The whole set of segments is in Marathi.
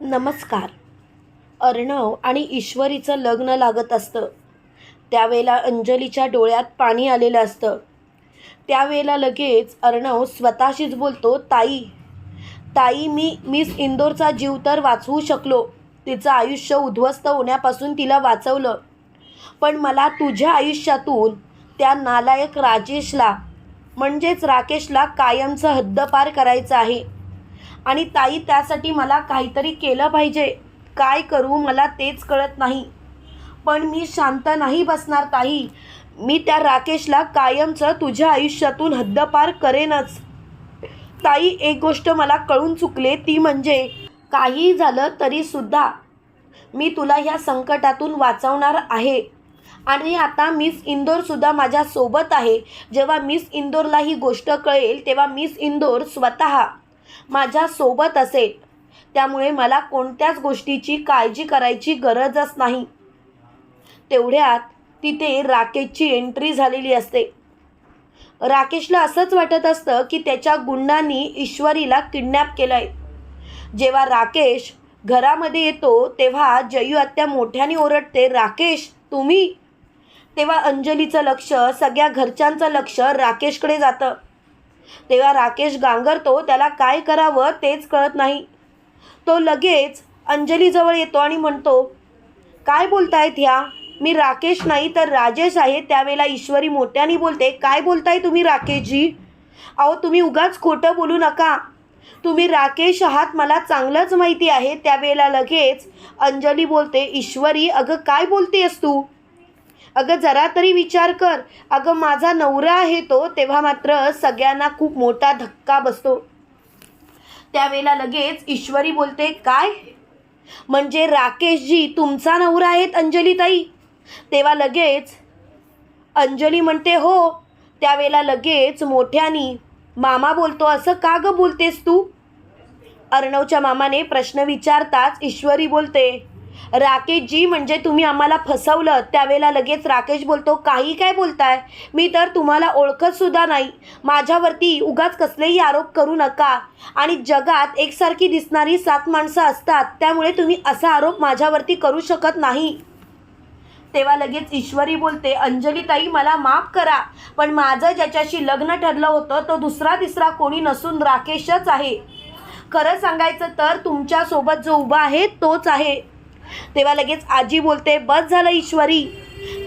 नमस्कार. अर्णव आणि ईश्वरीचं लग्न लागत असतं. त्यावेळेला अंजलीच्या डोळ्यात पाणी आलेलं असतं. त्यावेळेला लगेच अर्णव स्वतःशीच बोलतो ताई ताई मी मिस इंदोरचा जीव तर वाचवू शकलो. तिचं आयुष्य उद्ध्वस्त होण्यापासून तिला वाचवलं. पण मला तुझ्या आयुष्यातून त्या नालायक राजेशला म्हणजेच राकेशला कायमचं हद्दपार करायचं आहे. आणि ताई त्यासाठी मला काहीतरी केलं पाहिजे. काय करू मला तेच कळत नाही. पण मी शांत नाही बसणार ताई. मी त्या राकेशला कायमचं तुझ्या आयुष्यातून हद्दपार करेनच. ताई एक गोष्ट मला कळून चुकले ती म्हणजे काही झालं तरीसुद्धा मी तुला ह्या संकटातून वाचवणार आहे. आणि आता मिस इंदोरसुद्धा माझ्यासोबत आहे. जेव्हा मिस इंदोरला ही गोष्ट कळेल तेव्हा मिस इंदोर स्वतः माझ्यासोबत असेल. त्यामुळे मला कोणत्याच गोष्टीची काळजी करायची गरजच नाही. तेवढ्यात तिथे राकेशची एंट्री झालेली असते. राकेशला असंच वाटत असतं की त्याच्या गुंडांनी ईश्वरीला किडनॅप केलं आहे जेव्हा राकेश घरामध्ये येतो तेव्हा जयू आत्या मोठ्याने ओरडते राकेश तुम्ही? तेव्हा अंजलीचं लक्ष सगळ्या घरच्यांचं लक्ष राकेशकडे जातं. तेव्हा राकेश गांगरतो त्याला काय करावं तेच कळत नाही. तो लगेच अंजलीजवळ येतो आणि म्हणतो काय बोलतायत ह्या? मी राकेश नाही तर राजेश आहे. त्यावेळेला ईश्वरी मोठ्याने बोलते काय बोलताय तुम्ही राकेशजी? अहो तुम्ही उगाच खोटं बोलू नका. तुम्ही राकेश आहात मला चांगलंच माहिती आहे. त्यावेळेला लगेच अंजली बोलते ईश्वरी अगं काय बोलतेस तू? अगं जरा तरी विचार कर. अगं माझा नवरा आहे तो तेव्हा मात्र सगळ्यांना खूप मोठा धक्का बसतो. त्यावेळेला लगेच ईश्वरी बोलते काय? म्हणजे राकेशजी तुमचा नवरा आहेत अंजलीताई? तेव्हा लगेच अंजली म्हणते हो. त्यावेळेला लगेच मोठ्यानी मामा बोलतो असं का गं बोलतेस तू? अर्णवच्या मामाने प्रश्न विचारताच ईश्वरी बोलते राकेशजी म्हणजे तुम्ही आम्हाला फसवलं. त्यावेळेला लगेच राकेश बोलतो काही काय बोलताय? मी तर तुम्हाला ओळखत सुद्धा नाही. माझ्यावरती उगाच कसलेही आरोप करू नका. आणि जगात एकसारखी दिसणारी सात माणसं असतात त्यामुळे तुम्ही असा आरोप माझ्यावरती करू शकत नाही. तेव्हा लगेच ईश्वरी बोलते अंजलीताई मला माफ करा पण माझं ज्याच्याशी लग्न ठरलं होतं तो दुसरा तिसरा कोणी नसून राकेशच आहे. खरं सांगायचं तर तुमच्यासोबत जो उभा आहे तोच आहे. तेव्हा लगेच आजी बोलते बस झालं ईश्वरी.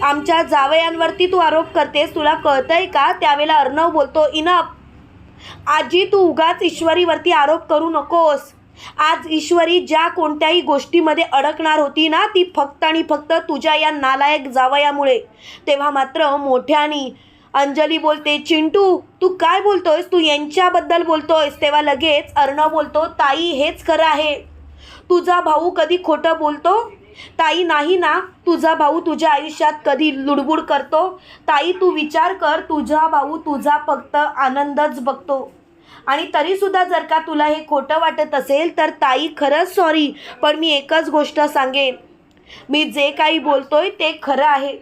आमच्या जावयांवरती तू आरोप करतेस तुला कळतंय का? त्यावेळेला अर्णव बोलतो इनप आजी तू उगाच ईश्वरीवरती आरोप करू नकोस. आज ईश्वरी ज्या कोणत्याही गोष्टीमध्ये अडकणार होती ना ती फक्त आणि फक्त तुझ्या या नालायक जावयामुळे. तेव्हा मात्र मोठ्यानी अंजली बोलते चिंटू तू काय बोलतोयस? तू यांच्याबद्दल बोलतोयस. तेव्हा लगेच अर्णव बोलतो ताई हेच खरं आहे. तुझा भाऊ कधी खोटं बोलतो? ताई नाही ना. तुझा भाऊ तुझ्या आयुष्यात कधी लुडबुड करतो? ताई तू विचार कर. तुझा भाऊ तुझा फक्त आनंदच बघतो. आणि तरीसुद्धा जर का तुला हे खोटं वाटत असेल तर ताई खरंच सॉरी पण मी एकच गोष्ट सांगेन. मी जे काही बोलतोय ते खरं आहे.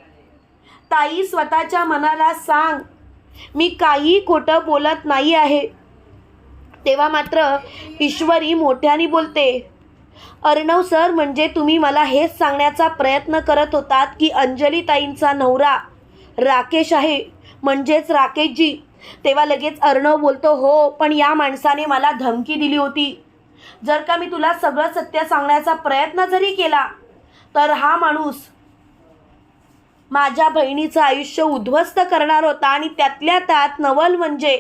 ताई स्वतःच्या मनाला सांग. मी काही खोटं बोलत नाही आहे. तेव्हा मात्र ईश्वरी मोठ्याने बोलते. अर्णव सर म्हणजे तुम्ही मला हेच सांगण्याचा प्रयत्न करत होतात की अंजलीताईंचा नवरा राकेश आहे म्हणजेच राकेशजी. तेव्हा लगेच अर्णव बोलतो हो पण या माणसाने मला धमकी दिली होती. जर का मी तुला सगळं सत्य सांगण्याचा प्रयत्न जरी केला तर हा माणूस माझ्या बहिणीचं आयुष्य उद्ध्वस्त करणार होता आणि त्यातल्या त्यात नवल म्हणजे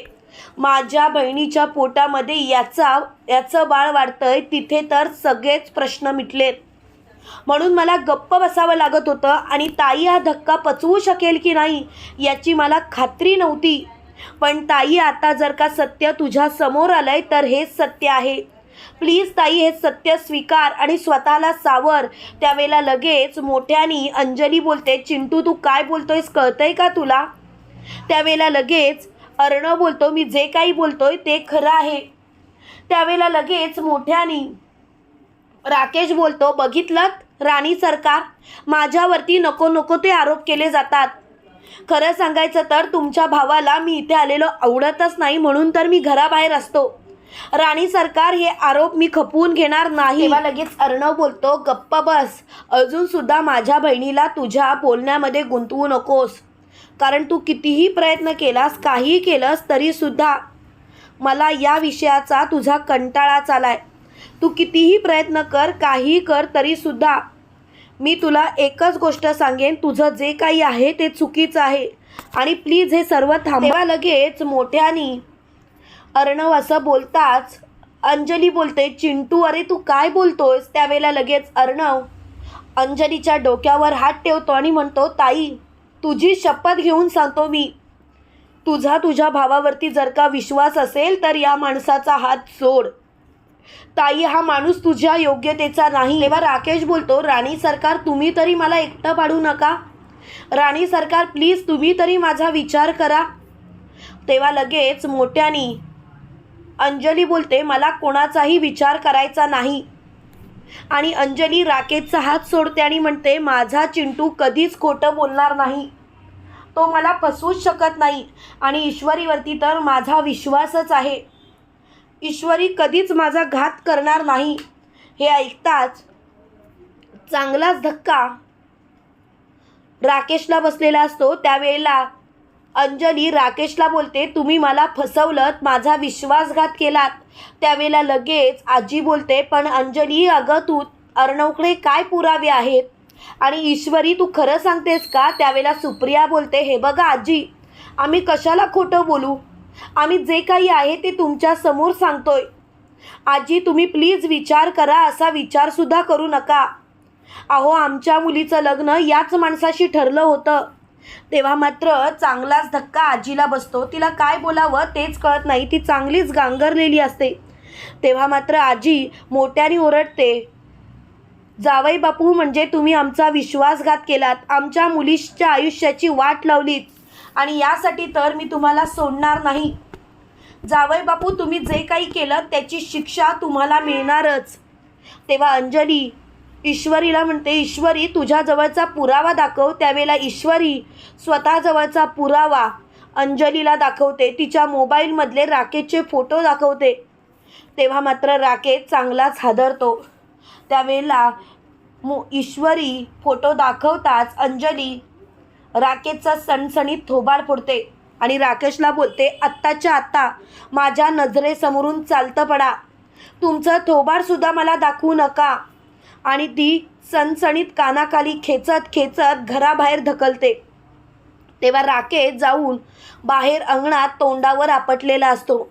माझ्या बहिणीच्या पोटामध्ये याचा याचं बाळ वाढतंय तिथे तर सगळेच प्रश्न मिटलेत. म्हणून मला गप्प बसावं लागत होतं आणि ताई हा धक्का पचवू शकेल की नाही याची मला खात्री नव्हती. पण ताई आता जर का सत्य तुझ्या समोर आलंय तर हेच सत्य आहे. प्लीज ताई हे सत्य स्वीकार आणि स्वतःला सावर. त्यावेळेला लगेच मोठ्यानी अंजली बोलते चिंटू तू काय बोलतोयस कळतंय का तुला? त्यावेळेला लगेच अर्णव बोलतो मी जे काही बोलतोय ते खरं आहे. त्यावेळेला लगेच मोठ्यानी राकेश बोलतो बघितलं? राणी सरकार माझ्यावरती नको नको ते आरोप केले जातात. खरं सांगायचं तर तुमच्या भावाला मी इथे आलेलो आवडतच नाही म्हणून तर मी घराबाहेर असतो. राणी सरकार हे आरोप मी खपवून घेणार नाही. तेव्हा लगेच अर्णव बोलतो गप्प बस. अजून सुद्धा माझ्या बहिणीला तुझ्या बोलण्यामध्ये गुंतवू नकोस. कारण तू कितीही प्रयत्न केलास काहीही केलंस तरीसुद्धा मला या विषयाचा तुझा कंटाळा चालाय. तू कितीही प्रयत्न कर काहीही कर तरीसुद्धा मी तुला एकच गोष्ट सांगेन तुझं जे काही आहे ते चुकीचं आहे. आणि प्लीज हे सर्व थांबवा. लगेच मोठ्यानी अर्णव असं बोलताच अंजली बोलते चिंटू अरे तू काय बोलतोयस? त्यावेळेला लगेच अर्णव अंजलीच्या डोक्यावर हात ठेवतो आणि म्हणतो ताई तुझी शपथ घेऊन सांगतो मी. तुझा तुझ्या भावावरती जर का विश्वास असेल तर या माणसाचा हात सोड ताई हा माणूस तुझ्या योग्यतेचा नाही. तेव्हा राकेश बोलतो राणी सरकार तुम्ही तरी मला एकटं पाडू नका. राणी सरकार प्लीज तुम्ही तरी माझा विचार करा. तेव्हा लगेच मोठ्यानी अंजली बोलते मला कोणाचाही विचार करायचा नाही. आणि अंजली राकेशचा हात सोडते आणि म्हणते माझा चिंटू कधीच खोटं बोलणार नाही. तो मला फसवूच शकत नाही आणि ईश्वरीवरती तर माझा विश्वासच आहे. ईश्वरी कधीच माझा घात करणार नाही. हे ऐकताच चांगलाच धक्का राकेशला बसलेला असतो. त्यावेळेला अंजली राकेशला बोलते तुम्ही मला फसवलं माझा विश्वासघात केलात. त्यावेळेला लगेच आजी बोलते पण अंजली अगं तू अर्णवकडे काय पुरावे आहेत? आणि ईश्वरी तू खरं सांगतेस का? त्यावेळेला सुप्रिया बोलते हे बघा आजी आम्ही कशाला खोटं बोलू? आम्ही जे काही आहे ते तुमच्यासमोर सांगतोय. आजी तुम्ही प्लीज विचार करा असा विचारसुद्धा करू नका. अहो आमच्या मुलीचं लग्न याच माणसाशी ठरलं होतं. तेव्हा मात्र चांगलाच धक्का आजीला बसतो. तिला काय बोलावं तेच कळत नाही. ती चांगलीच गांगरलेली असते. तेव्हा मात्र आजी मोठ्याने ओरडते जावई बापू म्हणजे तुम्ही आमचा विश्वासघात केलात. आमच्या मुलीच्या आयुष्याची वाट लावलीत. आणि यासाठी तर मी तुम्हाला सोडणार नाही. जावई बापू तुम्ही जे काही केलं त्याची शिक्षा तुम्हाला मिळणारच. तेव्हा अंजली ईश्वरीला म्हणते ईश्वरी तुझ्याजवळचा पुरावा दाखव. त्यावेळेला ईश्वरी स्वतःजवळचा पुरावा अंजलीला दाखवते. तिच्या मोबाईलमधले राकेशचे फोटो दाखवते. तेव्हा मात्र राकेश चांगलाच हादरतो. त्यावेळेला मो ईश्वरी फोटो दाखवताच अंजली राकेशचा सणसणीत थोबाड फोडते आणि राकेशला बोलते आत्ताच्या आत्ता माझ्या नजरेसमोरून चालतं पडा. तुमचं थोबाडसुद्धा मला दाखवू नका. आणि ती सणसणीत कानाखाली खेचत खेचत घराबाहेर ढकलते. तेव्हा राकेश जाऊन बाहेर अंगणात तोंडावर आपटलेला असतो.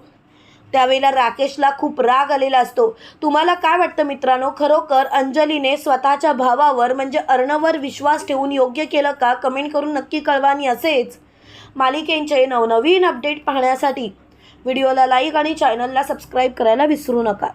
त्यावेळेला राकेशला खूप राग आलेला असतो. तुम्हाला काय वाटतं मित्रांनो? खरोखर अंजलीने स्वतःच्या भावावर म्हणजे अर्णवर विश्वास ठेवून योग्य केलं का? कमेंट करून नक्की कळवा आणि असेच मालिकेंचे नवनवीन अपडेट पाहण्यासाठी व्हिडिओला लाईक आणि चॅनलला सबस्क्राईब करायला विसरू नका.